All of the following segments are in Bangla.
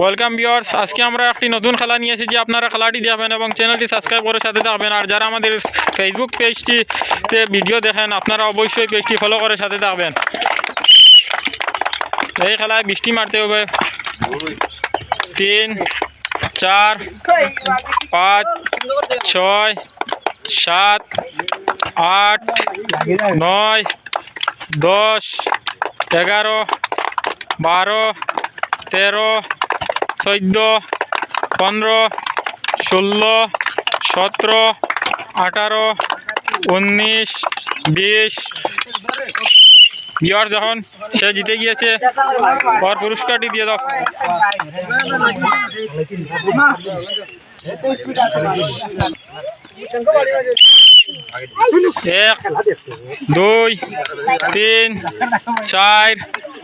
ওয়েলকাম ভিউয়ার্স আজকে আমরা একটি নতুন খেলা নিয়ে এসেছি। আপনারা খেলাটি দেখবেন এবং চ্যানেলটি সাবস্ক্রাইব করে সাথে থাকবেন। আর যারা আমাদের ফেসবুক পেজটিতে ভিডিও দেখেন, আপনারা অবশ্যই পেজটি ফলো করে সাথে থাকবেন। এই খেলায় বৃষ্টি মারতে হবে। তিন, চার, পাঁচ, ছয়, সাত, আট, নয়, দশ, এগারো বারো, তেরো, চোদ্দ, পনেরো, ষোলো, সতেরো, আঠারো, উনিশ, বিশ। ইয়ার যখন সে জিতে গিয়েছে, ওর পুরস্কারটি দিয়ে দাও। এক, দুই, তিন, চার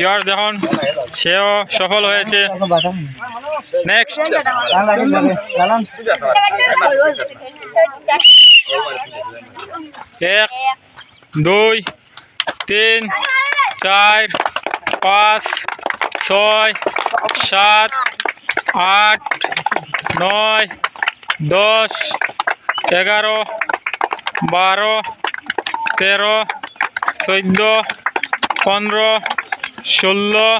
ইয়ার দেখুন সেও সফল হয়েছে। নেক্সট এক, দুই, তিন, চার, পাঁচ, ছয়, সাত, আট, নয়, দশ, এগারো, বারো, তেরো, চোদ্দ পনেরো, ষোলো,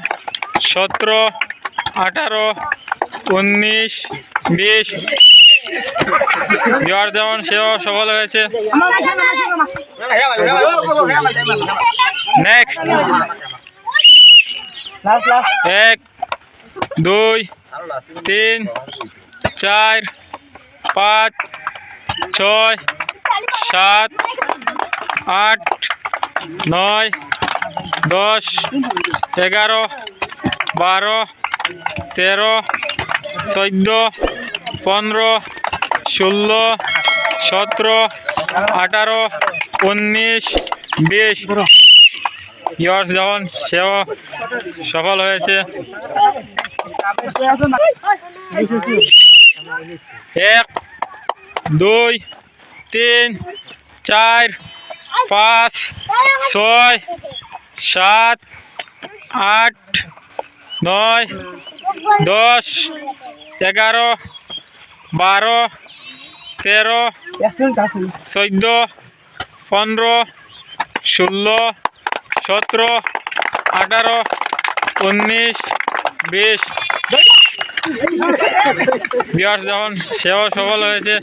সতেরো, আঠারো, উনিশ, বিশ। জোয়ার যেমন সেও সফল হয়েছে। এক, দুই, তিন, চার, পাঁচ, ছয়, সাত, আট, নয় দশ, এগারো, বারো, তেরো, চোদ্দ, পনেরো, ষোলো, সতেরো, আঠারো, উনিশ, বিশ। ইয়ার্স যখন সেও সফল হয়েছে। এক, দুই, তিন, চার, পাঁচ, ছয় সাত, আট, নয়, দশ, এগারো, বারো, তেরো, চোদ্দ, পনেরো, ষোলো, সতেরো, আঠারো, উনিশ, বিশ। বিয়ার যখন সেও সফল হয়েছে।